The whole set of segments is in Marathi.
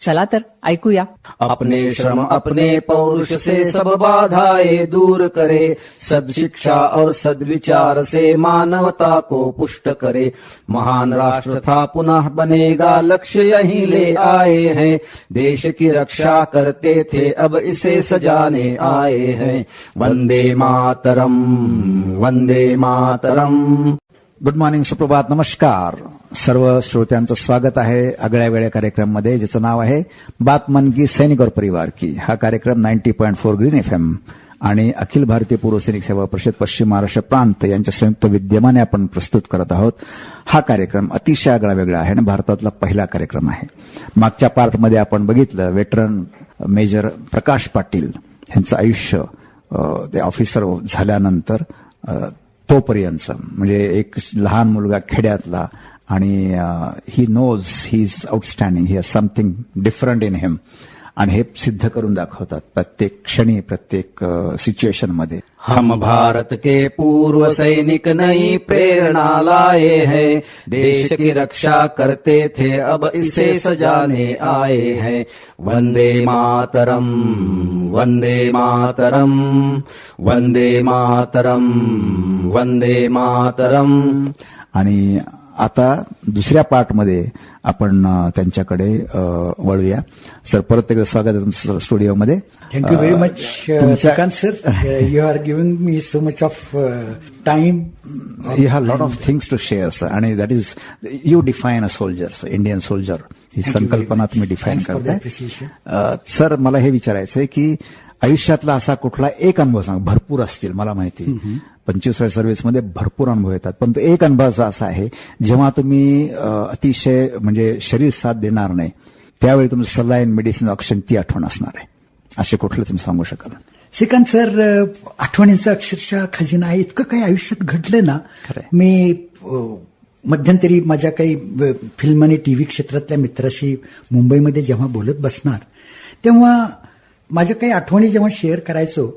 चला तर, ऐकूया. अपने श्रम, अपने पौरुष से सब बाधाएँ दूर करे। सदशिक्षा और सद्विचार से मानवता को पुष्ट करे। महान राष्ट्र था, पुनः बनेगा लक्ष्य यही ले आए हैं। देश की रक्षा करते थे, अब इसे सजाने आए हैं। वंदे मातरम वंदे मातरम। गुड मॉर्निंग सुप्रभात नमस्कार सर्व श्रोत्यांचं स्वागत आहे आगळ्या वेळ्या कार्यक्रममध्ये ज्याचं नाव आहे बात मन की सैनिक और परिवार की हा कार्यक्रम ninety point four green F M आणि अखिल भारतीय पूर्व सैनिक सेवा परिषद पश्चिम महाराष्ट्र प्रांत यांच्या संयुक्त विद्यमाने आपण प्रस्तुत करत आहोत हा कार्यक्रम अतिशय आगळा वेगळा आहे आणि भारतातला पहिला कार्यक्रम आहे मागच्या पार्टमध्ये आपण बघितलं वेटरन मेजर प्रकाश पाटील यांचं आयुष्य ते ऑफिसर झाल्यानंतर तोपर्यंत म्हणजे एक लहान मुलगा खेड्यातला आणि he knows he is outstanding he something different in him आणि हे सिद्ध करून दाखवतात प्रत्येक क्षणी प्रत्येक सिच्युएशनमध्ये. हम भारत के पूर्व सैनिक नई प्रेरणा लाए हैं। देश की रक्षा करते थे अब इसे सजाने आए हैं। वंदे मातरम वंदे मातरम वंदे मातरम वंदे मातरम। आणि आता दुसऱ्या पार्टमध्ये आपण त्यांच्याकडे वळूया सर परत एकदा स्वागत आहे तुमचं स्टुडिओमध्ये Sukant sir. Uh, you are giving me so much of uh, time. You have a lot of things to share, sir. आणि that is you define a soldier sir Indian soldier ही संकल्पना तुम्ही. डिफाईन करताय सर मला हे विचारायचं आहे की आयुष्यातला असा कुठला एक अनुभव सांग भरपूर असतील मला माहिती पंचवीस सर्व्हिसमध्ये भरपूर अनुभव येतात. पण तो एक अनुभव असा आहे जेव्हा तुम्ही अतिशय म्हणजे शरीर साथ देणार नाही त्यावेळी तुमचं सलाईन मेडिसिन ऑक्सिजन ती आठवण असणार आहे. असे कुठले तुम्ही सांगू शकाल? श्रीकांत सर आठवणींचा अक्षरशः खजिना आहे. इतकं काही आयुष्यात घडलं ना. मी मध्यंतरी माझ्या काही फिल्म आणि टीव्ही क्षेत्रातल्या मित्राशी मुंबईमध्ये जेव्हा बोलत बसणार तेव्हा माझ्या काही आठवणी जेव्हा शेअर करायचो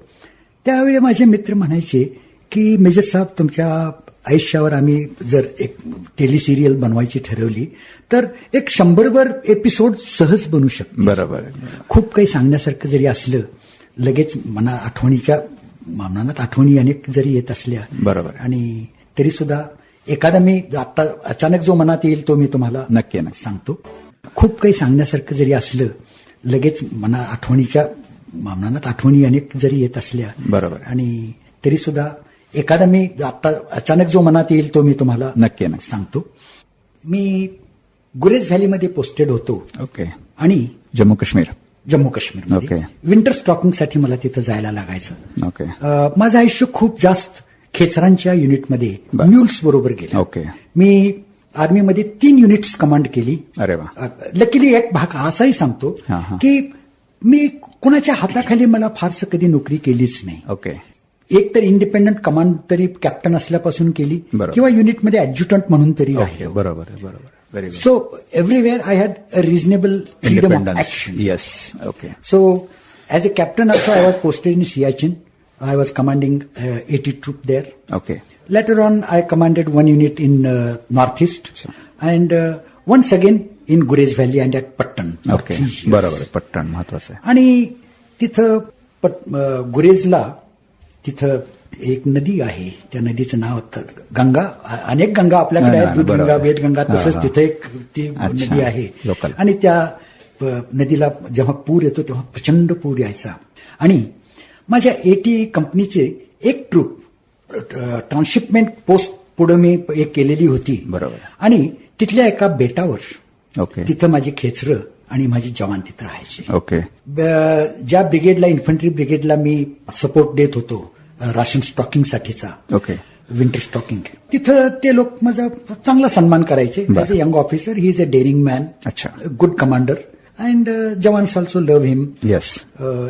त्यावेळी माझे मित्र म्हणायचे की मेजर साहेब तुमच्या आयुष्यावर आम्ही जर एक टेलिसिरियल बनवायची ठरवली तर एक शंभरवर एपिसोड सहज बनू शकतो बरोबर खूप काही सांगण्यासारखं जरी असलं लगेच मना आठवणीच्या मनात आठवणी अनेक जरी येत असल्या बरोबर. आणि तरी सुद्धा एखादा मी आता अचानक जो मनात येईल तो मी तुम्हाला नक्की, नक्की. सांगतो खूप काही सांगण्यासारखं जरी असलं लगेच मना आठवणीच्या मनात आठवणी अनेक जरी येत असल्या बरोबर. आणि तरी सुद्धा एखादा मी आता अचानक जो मनात येईल तो मी तुम्हाला नक्की, नक्की. सांगतो मी गुरेज व्हॅलीमध्ये पोस्टेड होतो ओके आणि जम्मू काश्मीर जम्मू काश्मीरमध्ये ओके. विंटर स्टॉकिंगसाठी मला तिथं जायला लागायचं ओके माझं आयुष्य खूप जास्त खेचरांच्या युनिटमध्ये. म्युल्स बरोबर गेलं ओके. मी आर्मीमध्ये तीन युनिट्स कमांड केली अरे वा. लकीली एक भाग असाही सांगतो. की मी कुणाच्या हाताखाली मला फारसं कधी नोकरी केलीच नाही ओके एक तर इंडिपेंडंट कमांड तरी कॅप्टन असल्यापासून केली किंवा युनिटमध्ये अॅडज्युटंट म्हणून तरी आहे बरोबर so everywhere I had a reasonable freedom of action yes okay so as a captain of I was posted in Siachen I was commanding eighty troop there okay later on I commanded one unit in North East and once again in Gurez valley and at Pattan okay बरोबर पट्टन महत्वाचं आणि तिथं गुरेजला तिथं एक नदी आहे त्या नदीचं नाव गंगा अनेक गंगा आपल्याकडे आहेत दूधगंगा. वेदगंगा तसंच. तिथं एक ती. नदी आहे. आणि त्या नदीला जेव्हा पूर येतो तेव्हा प्रचंड पूर यायचा आणि माझ्या एटी कंपनीचे एक ट्रूप ट्रान्सशिपमेंट पोस्ट पुढे मी एक केलेली होती बरोबर. आणि तिथल्या एका बेटावर ओके तिथं माझी खेचरं आणि माझे जवान तिथं राहायचे ओके ज्या ब्रिगेडला इन्फंट्री ब्रिगेडला मी सपोर्ट देत होतो राशन स्टॉकिंग साठीचा ओके. Winter stocking. तिथं ते लोक माझा चांगला सन्मान करायचे. Young officer he is a daring man अच्छा. Good commander and jawans also love him yes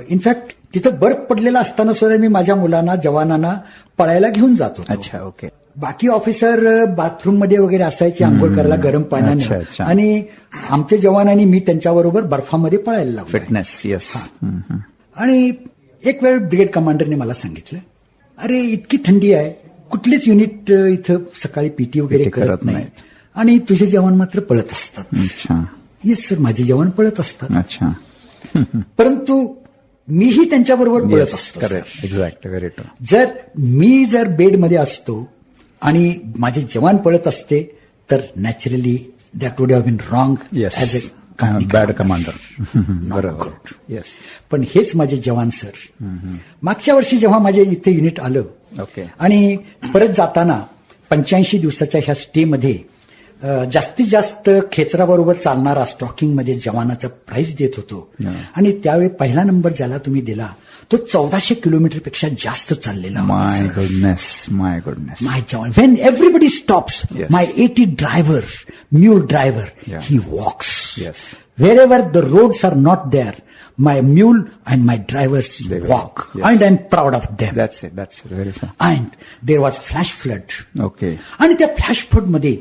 in fact तिथं बर्फ पडलेला असताना सुद्धा मी माझ्या मुलांना जवानांना पळायला घेऊन जात अच्छा ओके. बाकी ऑफिसर बाथरूममध्ये वगैरे असायचे आंघोळ करायला गरम पाण्याने. आणि आमच्या जवानांनी मी त्यांच्याबरोबर बर्फामध्ये पळायला लागलो. फिटनेस येस आणि एक वेळ ब्रिगेड कमांडरने मला सांगितलं अरे इतकी थंडी आहे. कुठलीच युनिट इथं सकाळी पीटी वगैरे करत नाही नाहीत. आणि तुझे जवान मात्र पळत असतात. अच्छा. येस सर माझे जवान पळत असतात. अच्छा. परंतु मीही त्यांच्याबरोबर पळत असतो. करेक्ट एक्झॅक्ट ट्रू जर मी जर बेडमध्ये असतो आणि माझे जवान पळत असते तर naturally that would have been wrong as a bad commander बरोबर. येस पण हेच माझे जवान सर. मागच्या वर्षी जेव्हा माझे इथे युनिट आलं ओके. आणि परत जाताना पंच्याऐंशी दिवसाच्या ह्या स्टेमध्ये जास्तीत जास्त खेचराबरोबर चालणारा स्टॉकिंगमध्ये जवानाचा प्राइस देत होतो. आणि त्यावेळी पहिला नंबर ज्याला तुम्ही दिला तो चौदाशे किलोमीटरपेक्षा जास्त चाललेला होता, my sir. Goodness my goodness My John, when everybody stops, Yes. my 80 driver, mule driver, Yeah. he walks. Yes. Wherever the roads are not there, my mule and my drivers They will. walk. Yes. And I'm proud of them. That's it that's it very and there was flash flood. Okay आणि त्या फ्लॅश फ्लडमध्ये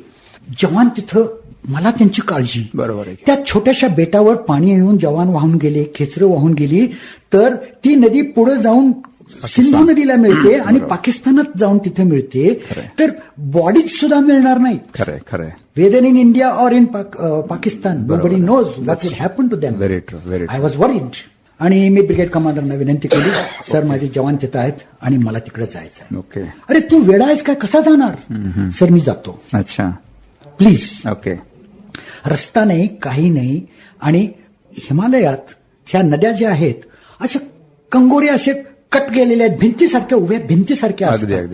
जवान तिथं मला त्यांची काळजी. बरोबर आहे. त्या छोट्याशा बेटावर पाणी येऊन जवान वाहून गेले खेचरं वाहून गेली. तर ती नदी पुढे जाऊन सिंधू नदीला मिळते आणि पाकिस्तानात जाऊन तिथे मिळते. तर बॉडीज सुद्धा मिळणार नाहीत खरंय खरंय. Weather in India or in Pakistan buddy. Knows what would happen to them Very true, very I. Was worried आणि मी ब्रिगेड कमांडरना विनंती केली सर माझे जवान तिथं आहेत आणि मला तिकडे जायचं आहे ओके अरे तू वेडा आहेस काय कसा जाणार? सर मी जातो. अच्छा. प्लीज ओके रस्ता नाही काही नाही आणि हिमालयात ह्या नद्या ज्या आहेत अशा कंगोरे असे कट गेलेले आहेत भिंतीसारख्या उभ्या भिंतीसारख्या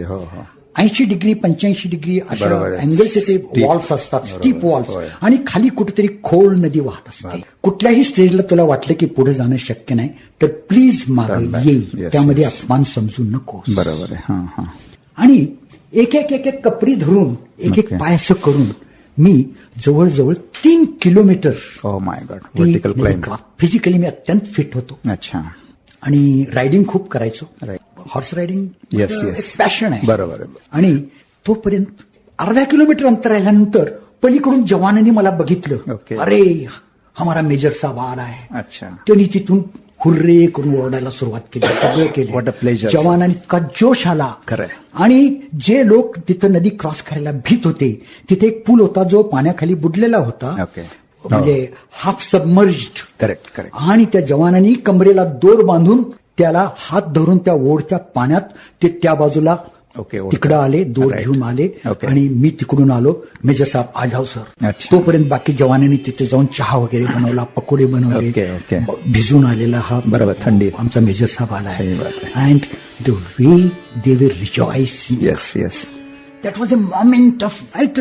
हो हो ऐंशी डिग्री पंच्याऐंशी डिग्री अशा. अँगलचे ते. वॉल्स असतात. Steep walls. आणि खाली कुठेतरी खोल नदी वाहत असते कुठल्याही स्टेजला तुला वाटलं की पुढे जाणं शक्य नाही तर प्लीज माग. येईल त्यामध्ये. अपमान समजू नको बरोबर आहे आणि एक एक एक एक कपडी धरून एक एक Okay. पाय असं करून मी जवळजवळ तीन kilometre my God climb physically मी अत्यंत फिट होतो. अच्छा. आणि रायडिंग खूप करायचो. Horse riding. पॅशन आहे. बरोबर. आणि तोपर्यंत अर्धा किलोमीटर अंतर राहिल्यानंतर पलीकडून जवानांनी मला बघितलं. अरे हमारा मेजर साहेब आ रहा है अच्छा. त्यांनी तिथून हुर्रे करून ओरडायला सुरुवात केली सगळे केले. A pleasure, जवानांनी इतका जोश आला खरंय. आणि जे लोक तिथं नदी क्रॉस करायला भीत होते तिथे एक पूल होता जो पाण्याखाली बुडलेला होता. म्हणजे हाफ सबमर्ज्ड करेक्ट करेक्ट आणि त्या जवानांनी कमरेला दोर बांधून त्याला हात धरून त्या ओढत्या पाण्यात ते त्या बाजूला ओके. तिकडं आले दोर. घेऊन आले. आणि मी तिकडून आलो मेजर साहेब आ जाओ सर. तोपर्यंत बाकी जवानांनी तिथे जाऊन चहा वगैरे बनवला पकोडे बनवले भिजून आलेला हा बरोबर, थंडीत. आमचा मेजर साहेब आला and the way they way rejoice yes yes that was a moment of it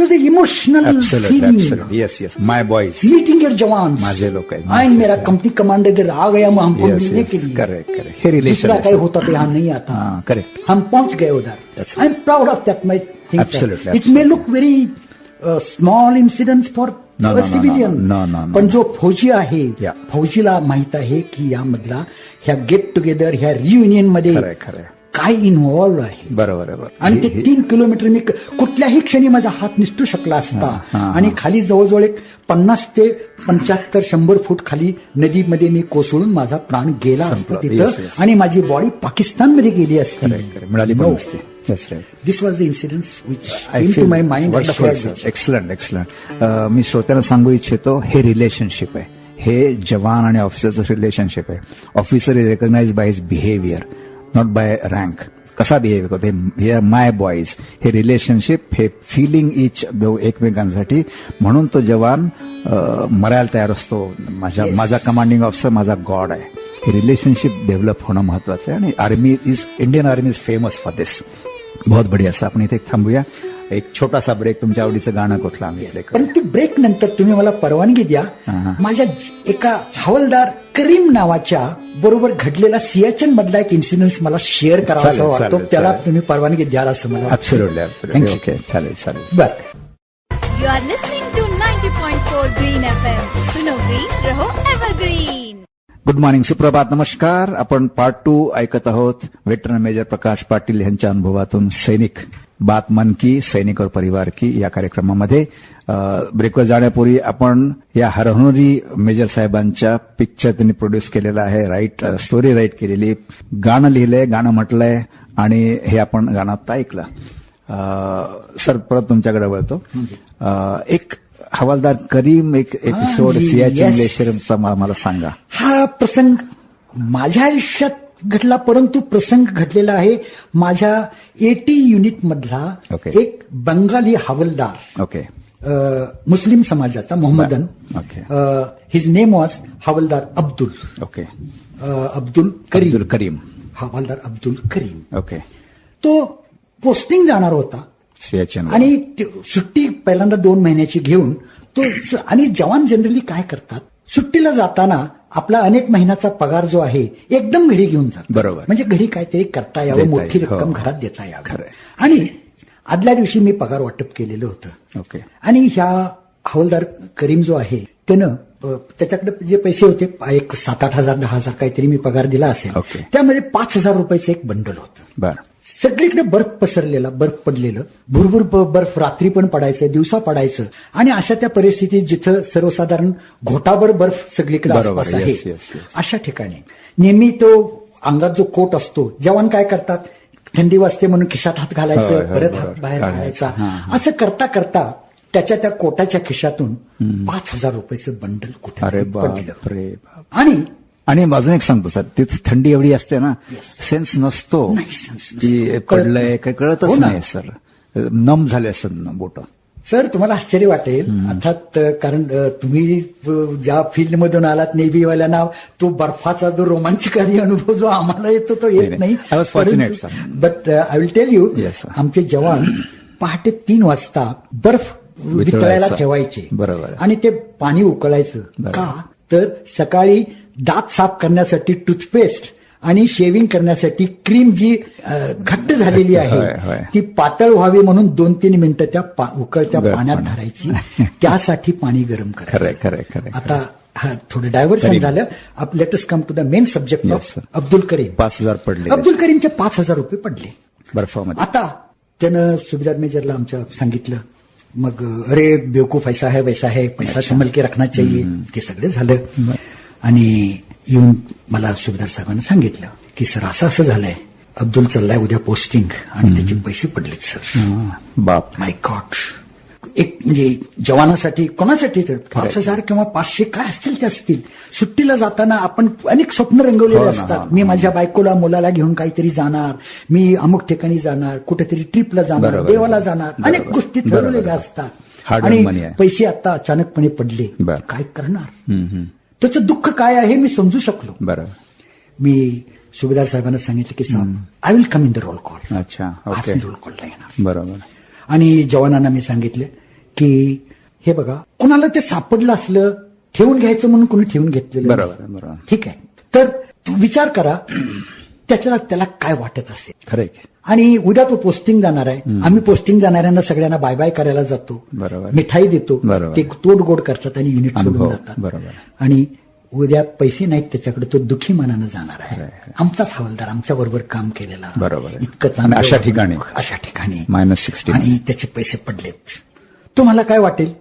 was a emotional absolutely feeling absolutely yes yes my boys meeting your जवान माझे लोक आहेत, एंड माझे मेरा लोक. कंपनी कमांडर इधर आ गया हम हमको Yes, मिलने yes. के लिए Correct, correct. हे relation दूसरा है, कहीं sir. होता तो यहाँ नहीं आता हाँ, correct. हम पहुंच गए उधर I am proud of that my thing Absolutely, it may absolutely. Look very small incident for No, no, civilian no. पण जो फौजी आहे Yeah. फौजीला माहीत आहे की यामधला ह्या गेट टुगेदर ह्या रियुनियनमध्ये. काय इन्व्हॉल्व आहे? बरोबर आणि ते तीन किलोमीटर मी कुठल्याही क्षणी माझा हात निसटू शकला असता. आणि खाली जवळजवळ एक पन्नास ते पंच्याहत्तर शंभर फूट खाली नदीमध्ये मी कोसळून माझा प्राण गेला असता. तिथं. आणि माझी बॉडी पाकिस्तानमध्ये गेली असती. मिळाली right. This was the incident which I to feel my mind excellent excellent मी श्रोत्यांना सांगू इच्छितो हे रिलेशनशिप आहे. हे जवान आणि ऑफिसरचं रिलेशनशिप आहे. Officer is recognise by his behaviour not by rank कसा बिहेवियर करतो हे माय बॉईज हे रिलेशनशिप हे फिलिंग इच दो एकमेकांसाठी म्हणून तो जवान मरायला तयार असतो माझ्या माझा कमांडिंग ऑफिसर माझा गॉड आहे हे रिलेशनशिप डेव्हलप होणं महत्वाचं आहे आणि army is Indian army is famous for this बहुत बढिया असं आपण इथे थांबूया एक छोटासा ब्रेक तुमच्या आवडीचं गाणं कुठलं आम्ही. परंतु ब्रेक नंतर तुम्ही मला परवानगी द्या माझ्या एका हवालदार करीम नावाच्या बरोबर घडलेला सियाचन मधला एक इन्सिडेंट मला शेअर करावा वाटतो त्याला. तुम्ही परवानगी द्याल असं मला. Okay, चालेल चालेल बर You are listening to 90.4 Green FM. सुनो green, रहो evergreen. गुड मॉर्निंग सुप्रभात नमस्कार आपण पार्ट टू ऐकत आहोत वेटरन मेजर प्रकाश पाटील यांच्या अनुभवातून सैनिक बात मन की सैनिक और परिवार की या कार्यक्रमामध्ये ब्रेकवर जाण्यापूर्वी आपण या हरहुनरी मेजर साहेबांच्या पिक्चर त्यांनी प्रोड्यूस केलेला आहे राईट स्टोरी राईट केलेली. गाणं लिहिलंय गाणं म्हटलंय आणि हे आपण गाणं आता ऐकलं सर परत तुमच्याकडे वळतो. एक हवालदार करीम एक एपिसोड सियाचिन मला सांगा. हा प्रसंग माझ्या आयुष्यात घडला परंतु प्रसंग घडलेला आहे. माझ्या एटी युनिट मधला Okay. एक बंगाली हवालदार ओके अ, मुस्लिम समाजाचा Mohammedan. Okay. His name was havildar Abdul. Okay Abdul Karim. Abdul Karim. Havildar Abdul Karim. Okay तो पोस्टिंग जाणार होता. आणि सुट्टी पहिल्यांदा दोन महिन्याची घेऊन तो आणि जवान जनरली काय करतात? सुट्टीला जाताना आपला अनेक महिन्याचा पगार जो आहे एकदम घरी घेऊन जातात बरोबर. म्हणजे घरी काहीतरी करता यावं मोठी येईल, हो. रक्कम घरात देता यावी. आणि आदल्या दिवशी मी पगार वाटप केलेलं होतं ओके आणि ह्या हवालदार करीम जो आहे त्यानं त्याच्याकडे जे पैसे होते एक सात आठ हजार दहा हजार काहीतरी मी पगार दिला असेल. त्यामध्ये पाच हजार रुपयाचं एक बंडल होतं बर सगळीकडे बर्फ पसरलेला बर्फ पडलेलं. भुरभुर बर्फ रात्री पण पडायचं दिवसा पडायचं. आणि अशा त्या परिस्थितीत जिथं सर्वसाधारण घोटाभर बर्फ सगळीकडे आसपास आहे. अशा ठिकाणी. नेहमी तो अंगात जो कोट असतो जवान काय करतात? थंडी वाजते म्हणून खिशात हात घालायचं परत. हात बाहेर हां, असं करता करता त्याच्या त्या कोटाच्या खिशातून पाच हजार रुपयाचं बंडल कुठे पडलं. आणि आणि अजून एक सांगतो सर तिथे थंडी एवढी असते ना सेन्स नसतो. की पडलंय. काही कळतच हो. नाही सर नम झाले असतात ना बोट सर तुम्हाला आश्चर्य वाटेल अर्थात कारण तुम्ही ज्या फील्ड मधून आलात नेव्हीवाल्यांना तो बर्फाचा जो रोमांचकारी अनुभव जो आम्हाला येतो तो येत नाही. But I will tell you. आमचे जवान पहाटे तीन वाजता बर्फ. वितळायला ठेवायचे बरोबर. आणि ते पाणी उकळायचं. का तर सकाळी दात साफ करण्यासाठी टूथपेस्ट आणि शेविंग करण्यासाठी क्रीम जी घट्ट झालेली. आहे ती पातळ व्हावी म्हणून दोन तीन मिनिटं त्या उकळत्या पाण्यात. धरायची. त्यासाठी पाणी गरम करायचं. आता हा थोडं डायव्हर्शन. झालं. आप let's come to the main subject of. Abdul Karim. पाच हजार पडले. अब्दुल करीमचे पाच हजार रुपये पडले. बर्फामध्ये आता त्यानं सुभेदार मेजरला आमच्या सांगितलं. मग अरे बेवकूफ ऐसा है वैसा है पैसा संभल के रखना चाहिए. ते सगळं झालं. आणि येऊन मला सुभेदार साहेबांना सांगितलं की सर असं असं झालंय. अब्दुल चाललाय उद्या पोस्टिंग आणि त्याचे पैसे पडलेत सर. बाप. माय गॉड एक म्हणजे जवानासाठी कोणासाठी तर? पाच हजार किंवा पाचशे काय असतील ते असतील. सुट्टीला जाताना आपण अनेक स्वप्न रंगवलेले हो असतात. हो. मी माझ्या बायकोला मुलाला घेऊन काहीतरी जाणार. मी अमुक ठिकाणी जाणार कुठेतरी ट्रिपला जाणार देवाला. जाणार. अनेक. गोष्टी ठरवलेल्या. असतात. आणि. पैसे आता अचानकपणे पडले. काय करणार. त्याचं दुःख काय आहे मी समजू शकलो. बरं. मी सुभेदार साहेबांना सांगितलं की साहेब I will come in the roll call अच्छा रोल कॉलला येणार. बरोबर. आणि जवानांना मी सांगितलं की हे बघा कुणाला ते सापडलं असलं ठेवून घ्यायचं म्हणून कुणी ठेवून घेतलेलं बरोबर. बरोबर. ठीक आहे. तर विचार करा त्याला त्याला काय वाटत असेल? खरंय. आणि उद्या तो पोस्टिंग जाणार आहे. आम्ही पोस्टिंग जाणाऱ्यांना सगळ्यांना बाय बाय करायला जातो. बरोबर. मिठाई देतो. बरोबर. ते तोड गोड करतात आणि युनिट सोडून. जातात. बरोबर. आणि उद्या पैसे नाहीत त्याच्याकडे तो दुखी मनानं जाणार आहे. आमचाच हवालदार आमच्या बरोबर काम केलेला. बरोबर. इतकं चांगलं अशा ठिकाणी. अशा ठिकाणी. मायनस सिक्स्टी आणि त्याचे पैसे पडलेत. तुम्हाला काय वाटेल?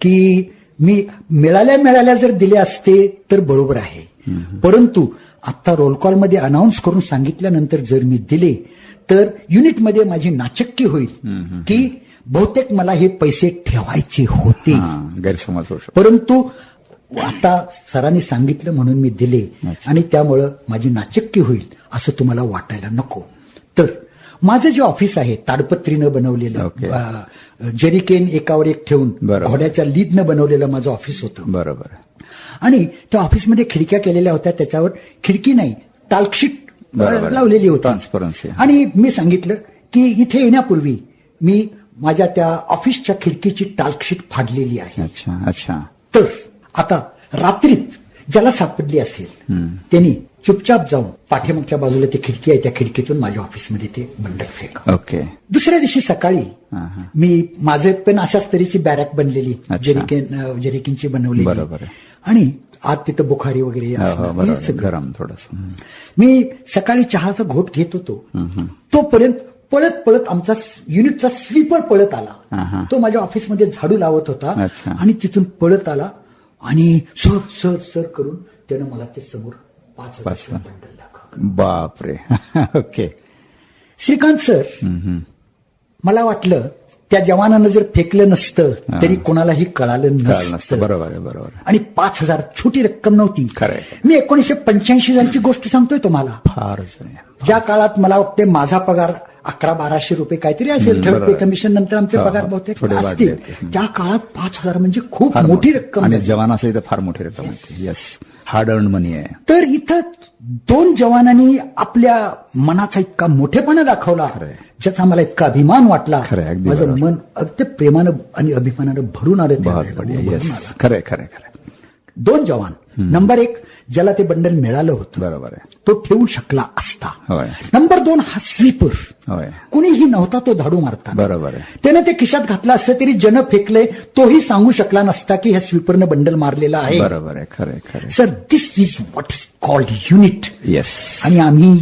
की मी मिळाल्या मिळाल्या जर दिले असते तर बरोबर आहे. परंतु आता रोल कॉलमध्ये अनाऊन्स करून सांगितल्यानंतर जर मी दिले तर युनिटमध्ये माझी नाचक्की होईल की बहुतेक मला हे पैसे ठेवायचे होते. गैरसमज होऊ शकतो. परंतु आता सरांनी सांगितलं म्हणून मी दिले आणि त्यामुळं माझी नाचक्की होईल असं तुम्हाला वाटायला नको. तर माझं जे ऑफिस आहे ताडपत्रीनं बनवलेलं जरिकेन एकावर एक ठेवून. घोड्याच्या लीदनं बनवलेलं माझं ऑफिस होतं. बरोबर. आणि त्या ऑफिसमध्ये खिडक्या केलेल्या होत्या त्याच्यावर खिडकी नाही टाल्कशीट बरोबर. लावलेली होती Transparency. आणि मी सांगितलं की इथे येण्यापूर्वी मी माझ्या त्या ऑफिसच्या खिडकीची टाल्कशीट फाडलेली आहे अच्छा अच्छा तर आता रात्रीत ज्याला सापडली असेल त्यांनी चुपचाप जाऊन पाठीमागच्या बाजूला ती खिडकी आहे त्या खिडकीतून माझ्या ऑफिसमध्ये ते बंडल फेक ओके दुसऱ्या दिवशी सकाळी. मी माझे पण अशाच तऱ्हेची बॅरॅक बनलेली. जरिकेन जरिकिनची बनवलेली बरोबर. आणि आत तिथं बुखारी वगैरे हो, हो. गरम थोडस. मी सकाळी चहाचा घोट घेत होतो. तोपर्यंत पळत पळत आमचा युनिटचा स्लीपर पळत आला. तो माझ्या ऑफिसमध्ये झाडू लावत होता. आणि तिथून पळत आला आणि सर सर सर करून त्यानं मला ते समोर पाच बंडल दाखवलं. बापरे. ओके. श्रीकांत सर मला वाटलं त्या जवानानं जर फेकलं नसतं तरी कोणालाही कळालं नसतं बरोबर बरोबर. आणि पाच हजार छोटी रक्कम नव्हती खरंय. मी एकोणीशे पंच्याऐंशी सालची गोष्ट सांगतोय तुम्हाला फारच. ज्या काळात मला वाटते माझा पगार अकरा बाराशे रुपये काहीतरी असेल पे. कमिशन नंतर आमचे पगार हो. बहुतेक थोडे वाढले असतील होते. त्या काळात पाच हजार म्हणजे खूप मोठी. रक्कम. जवानासाठी तर फार मोठी रक्कम येस हार्ड अर्न मनी आहे तर इथं दोन जवानांनी आपल्या मनाचा इतका मोठेपणा दाखवला. ज्याचा मला इतका अभिमान वाटला माझं. मन अगदी प्रेमानं आणि अभिमानानं भरून आलं. खरंय खरंय खरंय दोन जवान नंबर एक ज्याला ते बंडल मिळालं होतं बरोबर आहे. तो ठेवू शकला असता. नंबर दोन हा स्लीपर होय. कुणीही नव्हता तो झाडू मारता बरोबर आहे. त्यानं ते खिशात घातलं असतं तरी जन फेकले तोही सांगू शकला नसता की ह्या स्वीपरनं बंडल मारलेला आहे. बरोबर आहे. खरंय खरंय sir this is what is called unit yes आणि आम्ही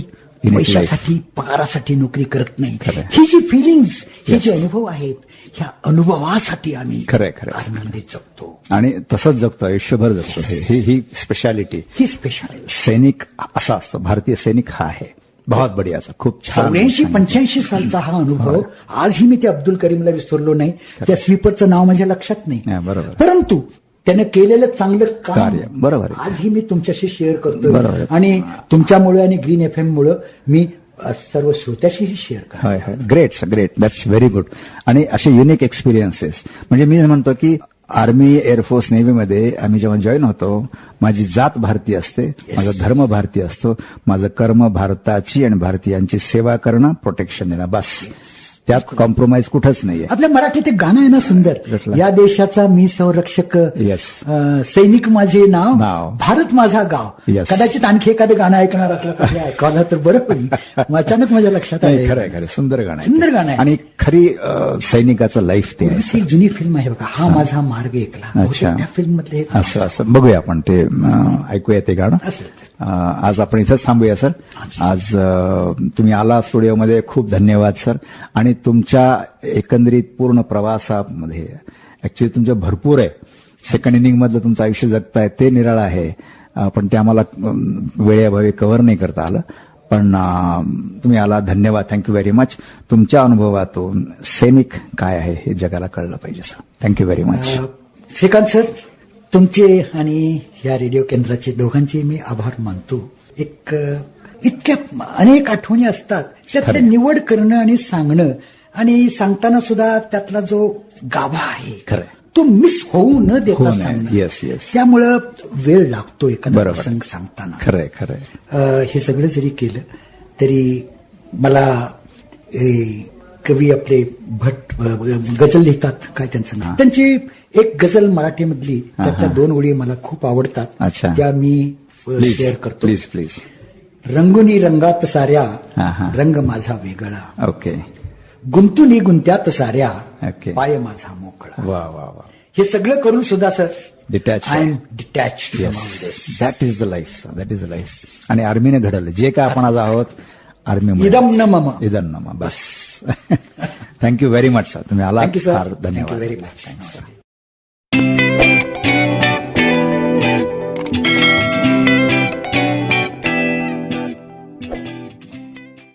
पैशासाठी पगारासाठी नोकरी करत नाही. ही जी फिलिंग्स हे Yes. जे अनुभव आहेत. ह्या अनुभवासाठी आम्ही खरंय. आनंदित जगतो. आणि तसंच जगतो आयुष्यभर जगतो. हे ही ही स्पेशालिटी ही स्पेशल सैनिक असा असतो. भारतीय सैनिक हा आहे. बहुत बढिया असा. खूप छान चौऱ्याऐंशी. पंच्याऐंशी सालचा हा अनुभव. आजही मी ते अब्दुल करीमला विसरलो नाही. त्या स्वीपरचं नाव माझ्या लक्षात हा, नाही बरोबर. परंतु त्यानं केलेलं चांगलं कार्य, बरोबर. आजही मी तुमच्याशी शेअर आहे. आणि तुमच्यामुळे आणि ग्रीन एफ एम मुळे मी सर्व श्रोत्याशीही शेअर करतो होय होय. Great great that's very good आणि असे युनिक एक्सपिरियन्सेस म्हणजे मी म्हणतो की आर्मी एअरफोर्स नेव्हीमध्ये आम्ही जेव्हा जॉईन होतो माझी जात भारतीय असते माझा धर्म भारतीय असतो माझं कर्म भारताची आणि भारतीयांची सेवा करणं प्रोटेक्शन देणं बस. त्यात कॉम्प्रोमाइज कुठंच नाहीये. आपल्या मराठीत एक गाणं आहे ना सुंदर? या देशाचा मी संरक्षक. अ, सैनिक माझे नाव. भारत माझा गाव. कदाचित आणखी एखादं गाणं ऐकणार असलं ऐकायला तर बरं होईल. अचानक माझ्या लक्षात आलं खरंय खरं सुंदर गाणं आहे सुंदर. गाणं आहे. आणि खरी सैनिकाचं लाईफ ते आहे एक जुनी फिल्म आहे बघा. हा माझा मार्ग ऐकला अच्छा. त्या फिल्म मधले एक असं असं. बघूया आपण ते ऐकूया ते गाणं. आज आपण इथंच थांबूया सर. आज तुम्ही आला स्टुडिओमध्ये. खूप धन्यवाद सर. आणि तुमच्या एकंदरीत पूर्ण प्रवासामध्ये ऍक्च्युली तुमचं भरपूर आहे. सेकंड इनिंग मधलं तुमचं आयुष्य जगताय ते निराळं आहे. पण ते आम्हाला वेळेअभावी कव्हर नाही करता आलं. पण तुम्ही आला धन्यवाद थँक्यू व्हेरी मच तुमच्या अनुभवातून सैनिक काय आहे हे जगाला कळलं पाहिजे sir thank you very much Shrikant sir तुमचे आणि या रेडिओ केंद्राचे दोघांचे मी आभार मानतो. एक इतक्या अनेक आठवणी असतात त्यातले. निवड करणं आणि सांगणं आणि सांगताना सुद्धा त्यातला जो गाभा आहे खरं. तो मिस होऊ न देता. सांगणं. त्यामुळं वेळ लागतो एखादा. प्रसंग सांगताना खरंय खरंय हे सगळं जरी केलं तरी मला ए, कवी आपले भट अ, गझल लिहितात काय त्यांचं नाव त्यांची एक गझल मराठीमधली त्यातल्या दोन ओळी मला खूप आवडतात. त्या मी शेअर करतो प्लीज प्लीज रंगुनी रंगात साऱ्या हा, हा. रंग माझा वेगळा. ओके. गुंतुनी गुंत्यात साऱ्या ओके. पाय माझा मोकळा. वा वा वा. हे सगळं करून सुद्धा sir Detached. I am detach that is the life that is the life आणि आर्मीने घडवलं. जे काय आपण आज आहोत आर्मी इदम न मम. इदम नमा बस. Thank you very much sir तुम्ही आला थँक्यू सर फार धन्यवाद. Very much